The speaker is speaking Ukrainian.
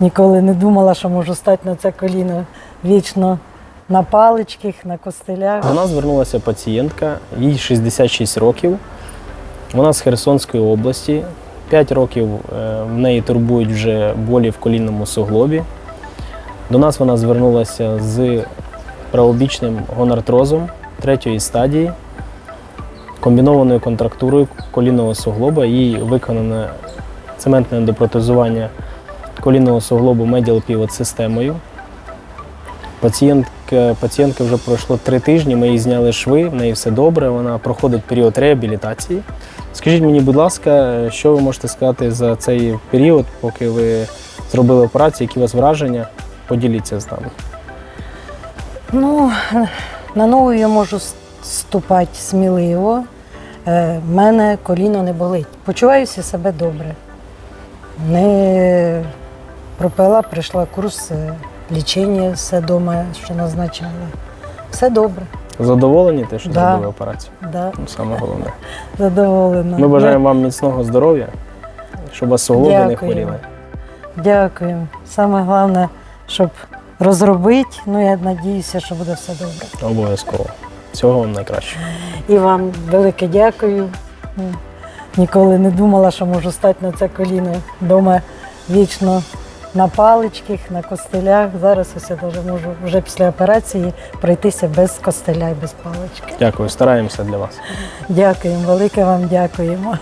Ніколи не думала, що можу стати на це коліно вічно на паличках, на костелях. До нас звернулася пацієнтка, їй 66 років. Вона з Херсонської області. 5 років е, в неї турбують вже болі в колінному суглобі. До нас вона звернулася з правобічним гонартрозом третьої стадії, комбінованою контрактурою колінного суглоба. Їй виконане цементне ендопротезування колінного суглобу медіал півот системою. Пацієнтка, пацієнтка вже пройшло три тижні, ми їй зняли шви, в неї все добре, вона проходить період реабілітації. Скажіть мені, будь ласка, що ви можете сказати за цей період, поки ви зробили операцію, які у вас враження? Поділіться з нами. Ну, на ногу я можу ступати сміливо. Е, В мене коліно не болить. Почуваюся себе добре. Не пропила, прийшла курс е, лічення, все вдома, що назначали. Все добре, Задоволені те, що Да. зробили операцію? да, Ну, Саме головне. задоволена. Ми бажаємо вам міцного здоров'я, щоб вас суглоби не хворіли. Дякую. Саме головне, щоб розробити. Ну, я сподіваюся, що буде все добре. Обов'язково. Всього вам найкращого. І вам велике дякую. Ніколи не думала, що можу стати на це коліно вдома вічно на паличках, на костелях. Зараз ось я даже можу вже після операції пройтися без костеля і без палички. Дякую, стараємося для вас. Дякуємо, велике вам дякуємо.